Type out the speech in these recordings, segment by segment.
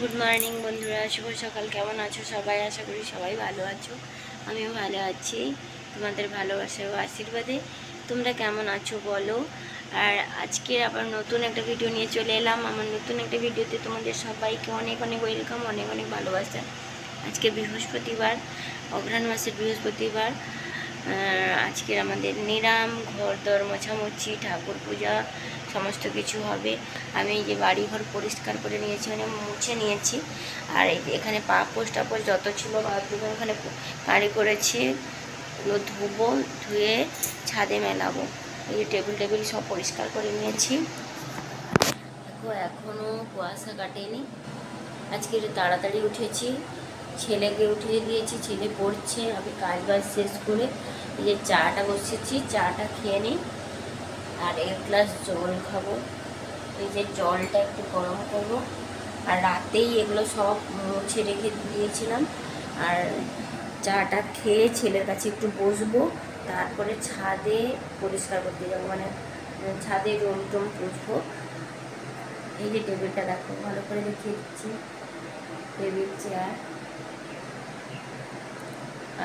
Good morning বন্ধুরা। শুভ সকাল। কেমন আছো সবাই? আশা করি সবাই ভালো আছো। আমিও ভালো আছি। তোমাদের ভালোবাসা ও আশীর্বাদে। তোমরা কেমন আছো বলো? আর আজকে আবার নতুন একটা ভিডিও নিয়ে চলে এলাম। আমার নতুন একটা ভিডিওতে তোমাদের সবাইকে অনেক অনেক ওয়েলকাম অনেক অনেক ভালোবাসা। আজকে বৃহস্পতিবার, অঘ্রাণ মাসের বৃহস্পতিবার। আজকের আমাদের নিরাম, ঘর দর মোছামুছি ঠাকুর পূজা সমস্ত কিছু হবে। আমি এই যে বাড়ি ঘর পরিষ্কার করে নিয়েছি মানে মুছে নিয়েছি। আর এই এখানে পাপোশ টাপোশ যত ছিল বাথরুমে, ওখানে কাঁড়ি করেছি। ওগুলো ধুবো, ধুয়ে ছাদে মেলাবো। এই যে টেবিল টেবিল সব পরিষ্কার করে নিয়েছি। দেখো এখনও কুয়াশা কাটেনি। আজকে তাড়াতাড়ি উঠেছি। ছেলেকে উঠিয়ে দিয়েছি, ছেলে পড়ছে। আমি কাজ বাজ শেষ করে এই যে চাটা বসেছি, চাটা খেয়ে নিই। আর এক গ্লাস জল খাব। এই যে জলটা একটু গরম করব। আর রাতেই এগুলো সব মুছে রেখে দিয়েছিলাম। আর চাটা খেয়ে ছেলের কাছে একটু বসবো। তারপরে ছাদে পরিষ্কার করতে যাব। মানে ছাদে রুম টুম পুষবো এই যে টেবিলটা দেখো, ভালো করে দেখিয়ে দিচ্ছি। Table, chair.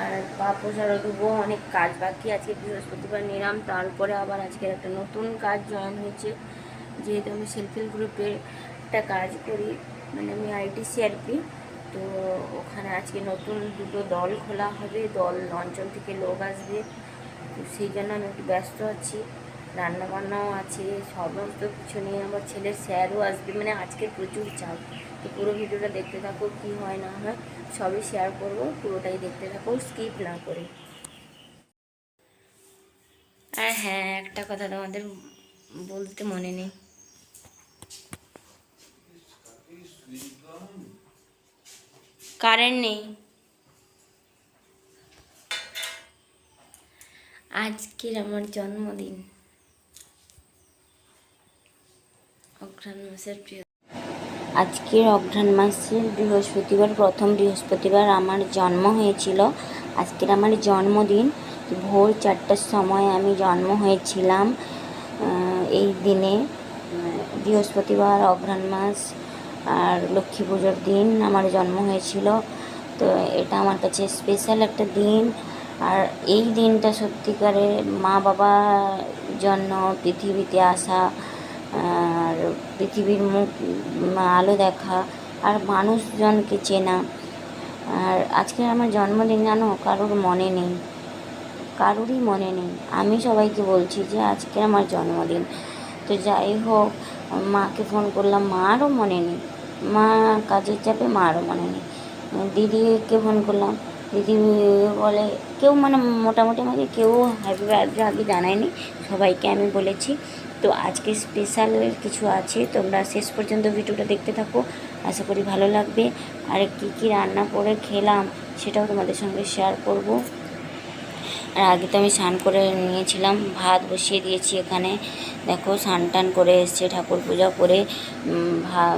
আর পাপোশ আরও দেবো অনেক কাজ বাকি আজকে বৃহস্পতিবার নিলাম, তারপরে আবার আজকের একটা নতুন কাজ জয়েন হয়েছে। যেহেতু আমি সেলফ হেল্প গ্রুপে একটা কাজ করি মানে আমি আইটি সিআরপি তো ওখানে আজকে নতুন দুটো দল খোলা হবে, দল অঞ্চল থেকে লোক আসবে, তো সেই জন্য আমি একটু ব্যস্ত আছি। রান্না বান্নাও আছে, সমস্ত কিছু নিয়ে আমার ছেলের স্যারও আসবে মানে আজকে প্রচুর চাপ। তো পুরো ভিডিওটা দেখতে থাকো, কী হয় না হয়, সবই শেয়ার করব, পুরোটাই দেখতে থাকো স্কিপ না করে। আর হ্যাঁ একটা কথা তোমাদের বলতে মনে নেই। কারেন্ট নেই। আজকের আমার জন্মদিন। অঘ্রাণ মাসের প্রিয় আজকের অঘ্রাণ মাসের বৃহস্পতিবার, প্রথম বৃহস্পতিবার আমার জন্ম হয়েছিল। আজকের আমার জন্মদিন। ভোর চারটার সময় আমি জন্ম হয়েছিলাম এই দিনে। বৃহস্পতিবার, অঘ্রাণ মাস আর লক্ষ্মী পুজোর দিন আমার জন্ম হয়েছিল। তো এটা আমার কাছে স্পেশাল একটা দিন। আর এই দিনটা সত্যিকারের মা বাবার জন্য পৃথিবীতে আসা পৃথিবীর মুখ আলো দেখা আর মানুষজনকে চেনা। আর আজকে আমার জন্মদিন জানো, কারোর মনে নেই। কারোরই মনে নেই। আমি সবাইকে বলছি যে আজকে আমার জন্মদিন। তো যাই হোক, মাকে ফোন করলাম, মারও মনে নেই। মা কাজের চাপে মারও মনে নেই। দিদিকে ফোন করলাম। দিদি বলে, কেউ মানে মোটামুটি আমাকে কেউ হ্যাপি বার্থডে আগে জানায়নি। সবাইকে আমি বলেছি। তো আজকে স্পেশাল কিছু আছে, তোমরা শেষ পর্যন্ত ভিডিওটা দেখতে থাকো। আশা করি ভালো লাগবে। আর কী কী রান্না করে খেলাম, সেটাও তোমাদের সঙ্গে শেয়ার করব। আর আগে তো আমি স্নান করে নিয়েছিলাম, ভাত বসিয়ে দিয়েছি এখানে। দেখো, স্নান টান করে এসছে ঠাকুর পূজা করে।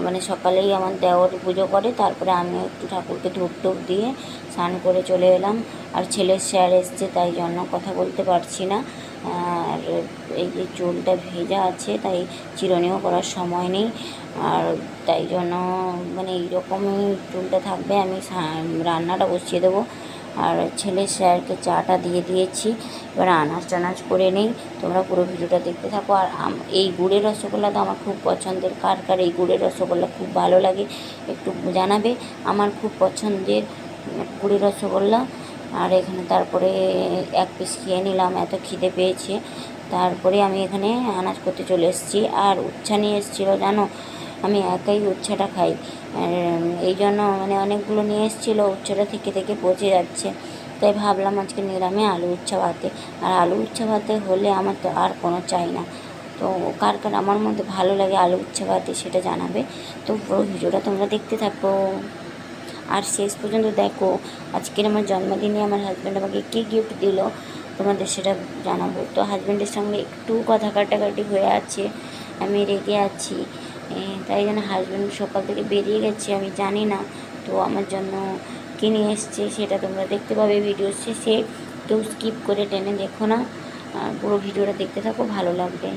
মানে সকালেই আমার দেওর পুজো করে, তারপরে আমি একটু ঠাকুরকে ধূপ টুপ দিয়ে স্নান করে চলে এলাম। আর ছেলের স্যার এসছে, তাই জন্য কথা বলতে পারছি না। আর এই যে চুলটা ভেজা আছে, তাই চিরুনিও করার সময় নেই। আর তাই জন্য মানে এইরকমই চুলটা থাকবে, আমি রান্নাটা বসিয়ে দেবো। আর ছেলে স্যারকে চাটা দিয়ে দিয়েছি, এবার আনাজ টানাজ করে নেই। তোমরা পুরো ভিডিওটা দেখতে থাকো। আর এই গুড়ের রসগোল্লা তো আমার খুব পছন্দের। কার কার এই গুড়ের রসগোল্লা খুব ভালো লাগে একটু জানাবে। আমার খুব পছন্দের গুড়ের রসগোল্লা। আর এখানে তারপরে এক পিস খেয়ে নিলাম, এত খিদে পেয়েছে। তারপরে আমি এখানে আনাজ করতে চলে এসেছি। আর উচ্ছা নিয়ে এসেছিল, জানো? আমি একাই উচ্ছাটা খাই। এই জন্য মানে অনেকগুলো নিয়ে এসেছিল, উচ্ছাটা থেকে থেকে পচে যাচ্ছে। তাই ভাবলাম আজকে নিরামে আলু উচ্ছা ভাতে। আর আলু উচ্ছা ভাতে হলে আমার তো আর কোনো চাই না। তো কার কার আমার মধ্যে ভালো লাগে আলু উচ্ছা ভাতে সেটা জানাবে। তো পুরো ভিডিওটা তোমরা দেখতে থাকো। আর শেষ পর্যন্ত দেখো, আজকের আমার জন্মদিনে আমার হাজব্যান্ড আমাকে কী গিফট দিল, তোমাদের সেটা জানাব। তো হাজব্যান্ডের সঙ্গে একটু কথা কাটাকাটি হয়ে আছে, আমি রেগে আছি। তাই জন্য হাজব্যান্ড সকাল থেকে বেরিয়ে গেছে, আমি জানি না। তো আমার জন্য কী নিয়ে এসছে সেটা তোমরা দেখতে পাবে ভিডিও শেষে। কেউ স্কিপ করে টেনে দেখো না। পুরো ভিডিওটা দেখতে থাকো, ভালো লাগবে।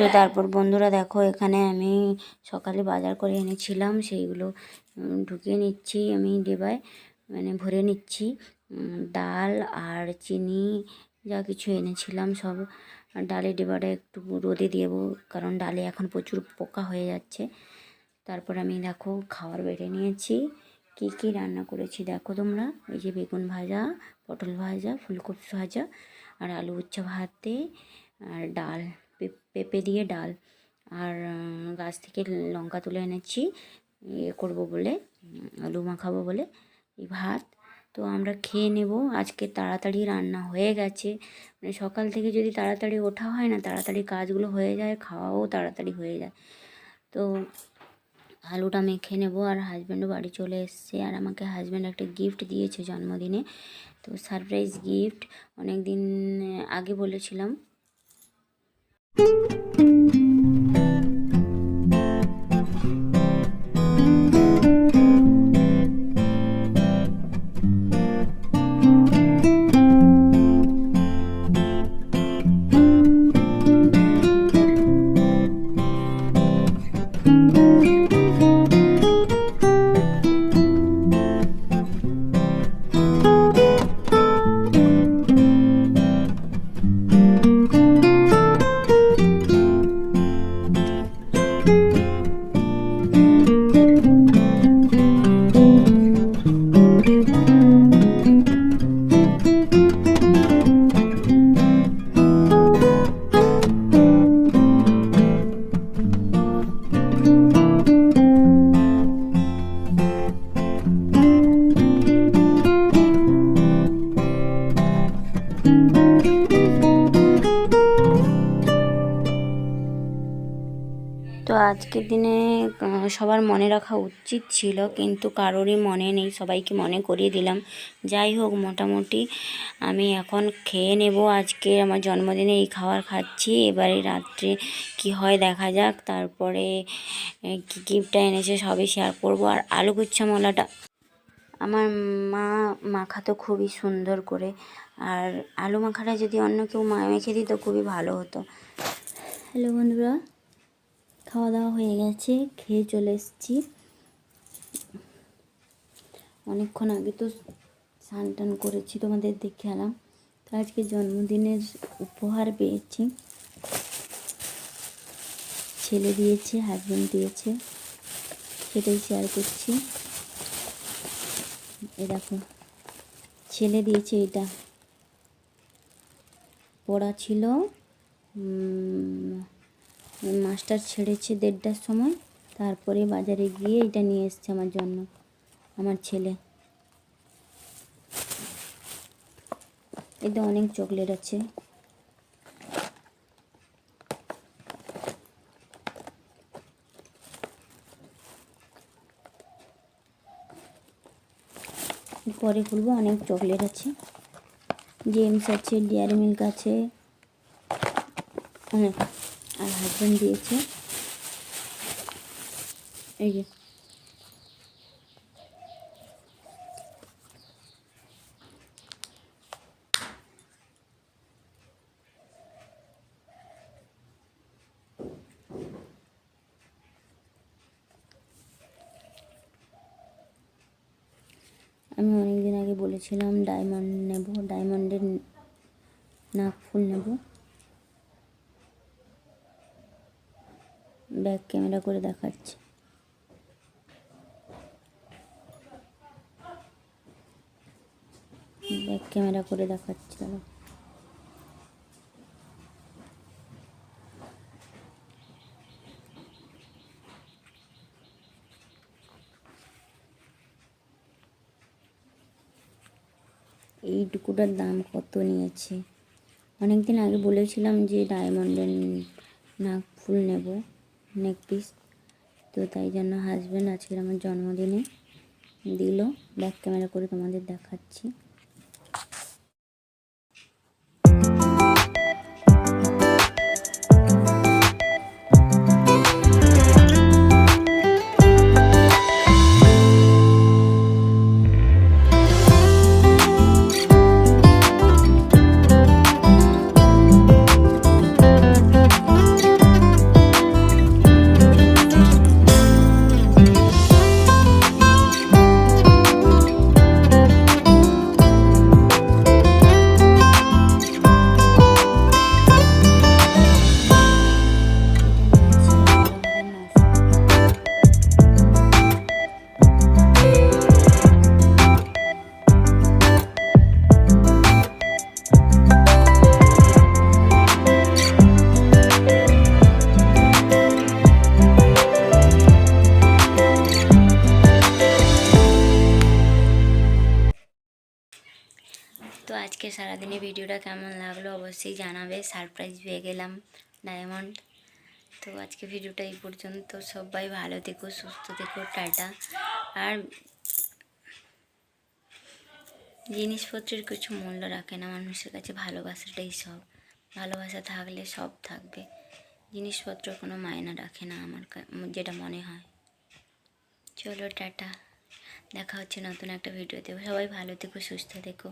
তো তারপর বন্ধুরা দেখো, এখানে আমি সকালে বাজার করে এনেছিলাম, সেইগুলো ঢুকিয়ে নিচ্ছি আমি ডিবায় মানে ভরে নিচ্ছি। ডাল আর চিনি যা কিছু এনেছিলাম সব। ডালের ডিবাটা একটু রোদে দেবো, কারণ ডালে এখন প্রচুর পোকা হয়ে যাচ্ছে। তারপর আমি দেখো, খাবার বেড়ে নিয়েছি। কি কি রান্না করেছি দেখো তোমরা? এই যে বেগুন ভাজা, পটল ভাজা, ফুলকপি ভাজা, আর আলু উচ্ছা ভাতে, আর ডাল। পেঁপে দিয়ে ডাল। আর গাছ থেকে লঙ্কা তুলে এনেছি। ইয়ে করব বলে আলু মাখাবো বলে, এই ভাত। তো আমরা খেয়ে নেব। আজকে তাড়াতাড়ি রান্না হয়ে গেছে। মানে সকাল থেকে যদি তাড়াতাড়ি ওঠা হয় না, তাড়াতাড়ি কাজগুলো হয়ে যায়, খাওয়াও তাড়াতাড়ি হয়ে যায়। তো আলুটা মেখে নেব আর হাজব্যান্ডও বাড়ি চলে এসছে। আর আমাকে হাজব্যান্ড একটা গিফট দিয়েছে জন্মদিনে। তো সারপ্রাইজ গিফট অনেক দিন আগে বলেছিলাম thank you আজকের দিনে সবার মনে রাখা উচিত ছিল, কিন্তু কারোরই মনে নেই। সবাইকে মনে করিয়ে দিলাম। যাই হোক, মোটামুটি আমি এখন খেয়ে নেব আজকে। আমার জন্মদিনে এই খাবার খাচ্ছি। এবারে রাত্রে কি হয় দেখা যাক। তারপরে কী গিফটটা এনেছে সবই শেয়ার করব। আর আলু গুচ্ছা মলাটা আমার মা মাখা তো খুবই সুন্দর করে। আর আলু মাখাটা যদি অন্য কেউ মা মেখে দিত, খুবই ভালো হতো। হ্যালো বন্ধুরা খাওয়া দাওয়া হয়ে গেছে, খেয়ে চলে এসেছি। অনেকক্ষণ আগে তো স্নান টান করেছি, তোমাদের দেখে এলাম তো আজকে জন্মদিনের উপহার পেয়েছি। ছেলে দিয়েছে হাজব্যান্ড দিয়েছে, সেটাই শেয়ার করছি। এ দেখো, ছেলে দিয়েছে এটা। পড়া ছিল মাস্টার ছেড়েছে দেড়টার সময়, তারপরে বাজারে গিয়ে এটা নিয়ে এসছে আমার জন্য, আমার ছেলে। এতে অনেক চকলেট আছে। পরে খুলবো অনেক চকলেট আছে। জেমস আছে, ডেয়ারি মিল্ক আছে অনেক আর হাজব্যান্ড দিয়েছে। এই যে। আমি অনেক দিন আগে বলেছিলাম ডায়মন্ড নেব ডায়মন্ডের নাক ফুল নেব। ব্যাক ক্যামেরা করে দেখাচ্ছে। ব্যাক ক্যামেরা করে দেখাচ্ছে দাদা। এইটুকুটার দাম কত নিয়েছে? অনেক দিন আগে বলেছিলাম যে ডায়মন্ডের নাক ফুল নেব। নেক পিস তো তাই জন্য হাজব্যান্ড আজকের আমার জন্মদিনে দিল। ব্যাক ক্যামেরা করে তোমাদের দেখাচ্ছি। আজকে সারাদিনে ভিডিওটা কেমন লাগল অবশ্যই জানাবে। সারপ্রাইজ পেয়ে গেলাম ডায়মন্ড তো আজকে ভিডিওটা এই পর্যন্ত। সবাই ভালো থেকো, সুস্থ থেকো, টাটা। আর জিনিসপত্রের কিছু মূল্য রাখে না মানুষের কাছে, ভালোবাসাটাই সব। ভালোবাসা থাকলে সব থাকবে। জিনিসপত্র কোনো মায়না রাখে না আমার যেটা মনে হয়। চলো টাটা। দেখা হচ্ছে নতুন একটা ভিডিওতে। সবাই ভালো থেকো, সুস্থ থেকো।